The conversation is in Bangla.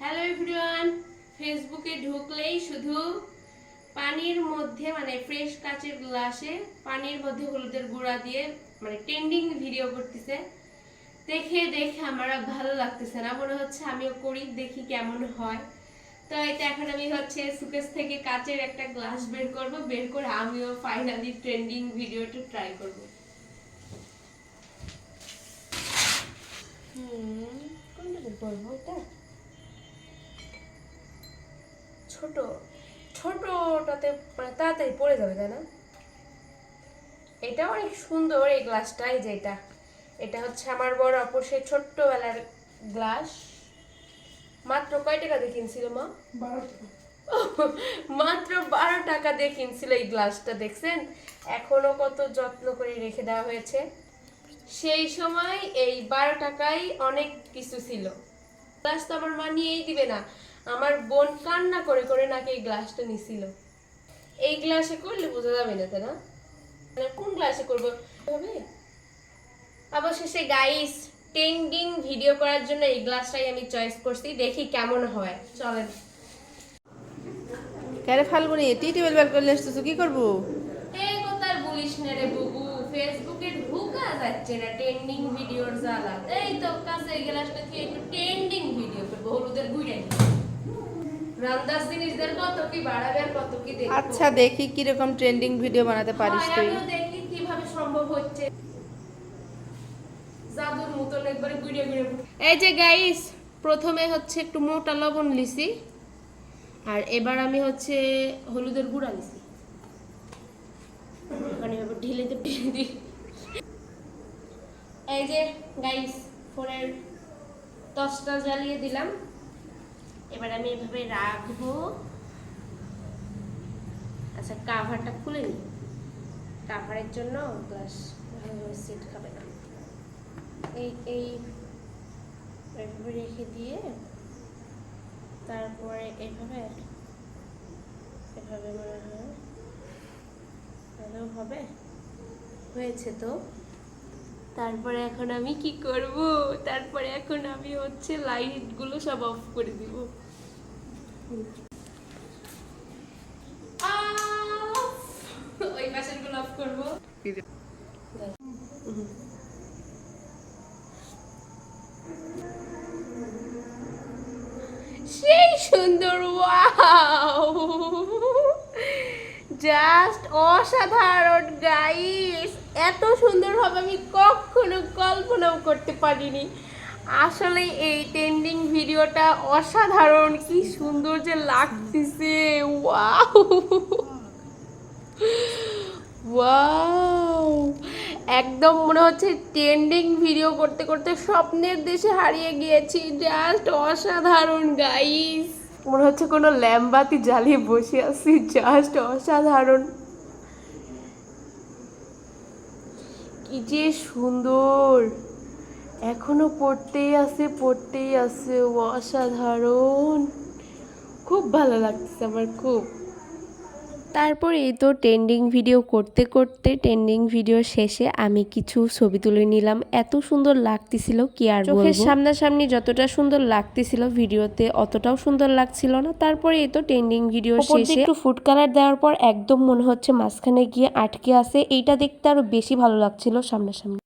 হ্যালো এভরিওয়ান ফেসবুকে ঢুকলেই শুধু পানির মধ্যে মানে ফ্রেশ কাচের গ্লাসে পানির মধ্যে হলুদের গুঁড়া দিয়ে মানে ট্রেন্ডিং ভিডিও করতেছে। দেখে দেখে আমার ভালো লাগতেছে না, মনে হচ্ছে আমিও করি, দেখি কেমন হয়। তো এটা এখন আমি হচ্ছে সুকেস থেকে কাচের একটা গ্লাস বের করব, বের করে আমিও ফাইনালি ট্রেন্ডিং ভিডিওটা ট্রাই করব। হুম। করব এটা? ছোট ছোটটাতে মানে তাড়াতাড়ি পড়ে যাবে তাই না? এটা অনেক সুন্দর এই গ্লাসটা এই যে এটা। এটা হচ্ছে আমার বড় অপর সেই ছোট্টবেলার গ্লাস। মাত্র কয় টাকা দিয়ে কিনছিল মা? মাত্র বারো টাকা দিয়ে কিনছিল এই গ্লাসটা দেখছেন? এখনও কত যত্ন করে রেখে দেওয়া হয়েছে। সেই সময় এই বারো টাকায় অনেক কিছু ছিল। গ্লাস তো আমার মা নিয়েই দিবে না। আমার বোন কান্না করে করে নাকি এই গ্লাসটা নিছিল। এই গ্লাসে করলে বোঝা যাবে না তাই না? মানে কোন গ্লাসে করব? হবে? অবশেষে গাইস ট্রেন্ডিং ভিডিও করার জন্য এই গ্লাসটাই আমি চয়েস করছি দেখি কেমন হয়। চলেন। ক্যারে ফাল্গুনি? টি টেবিল বের করলে এসতেছো কি করব? এই কথার বলিস না রে বুবু ফেসবুকে ঢুকা যাচ্ছে না ট্রেন্ডিং ভিডিওর জ্বালা। এই তো কাছে এই গ্লাসটা কি একটু ট্রেন্ডিং করব হলুদের গুড়াই রান্দার জিনিসদের কত কি বাড়াবে আর কত কি দেখব। আচ্ছা দেখি কীরকম ট্রেন্ডিং ভিডিও বানাতে পারিস তুই। আমিও দেখি কীভাবে সম্ভব হচ্ছে। জাদুর মতন একবারে গুড়ে গুড়ে এই যে গাইস প্রথমে হচ্ছে একটু মোটা লবণ লিছি আর এবার আমি হচ্ছে হলুদের গুঁড়া লিছি। মানে এবার ঢিলে ঢেলে দিই এই যে গাইস ফোনের টসটা জ্বালিয়ে দিলাম। এবার আমি এভাবে রাখব। আচ্ছা কাভারটা খুলে নিই কাভারের জন্য গ্লাস সেট খাবে না। এই এই এভাবে রেখে দিয়ে তারপরে এভাবে এভাবে মনে হয় তাহলেও হবে। হয়েছে তো। তারপরে এখন আমি কি করব? তারপরে এখন আমি হচ্ছে লাইটগুলো সব অফ করে দিব। সেই সুন্দর ওয়াও জাস্ট অসাধারণ গাইস এত সুন্দর হবে আমি কখনো কল্পনাও করতে পারিনি। আসলে এই ট্রেন্ডিং ভিডিওটা অসাধারণ, কি সুন্দর যে লাগতেছে। ওয়াও ওয়াও একদম মনে হচ্ছে ট্রেন্ডিং ভিডিও করতে করতে স্বপ্নের দেশে হারিয়ে গিয়েছি। জাস্ট অসাধারণ গাইস মনে হচ্ছে কোনো ল্যাম্বাতি জ্বালিয়ে বসে আছি জাস্ট অসাধারণ। কি যে সুন্দর। এখনও পড়তেই আছে পড়তেই আছে, অসাধারণ। খুব ভালো লাগতেছে আমার, খুব। তারপর এই তো ট্রেন্ডিং ভিডিও করতে করতে ট্রেন্ডিং ভিডিও শেষে আমি কিছু ছবি তুলে নিলাম। এত সুন্দর লাগতেছিল কি আর চোখের সামনাসামনি যতটা সুন্দর লাগতেছিল ভিডিওতে অতটাও সুন্দর লাগছিল না। তারপরে এই তো ট্রেন্ডিং ভিডিও শেষে একটু ফুড কালার দেওয়ার পর একদম মনে হচ্ছে মাঝখানে গিয়ে আটকে আছে। এইটা দেখতে আরও বেশি ভালো লাগছিল সামনাসামনি।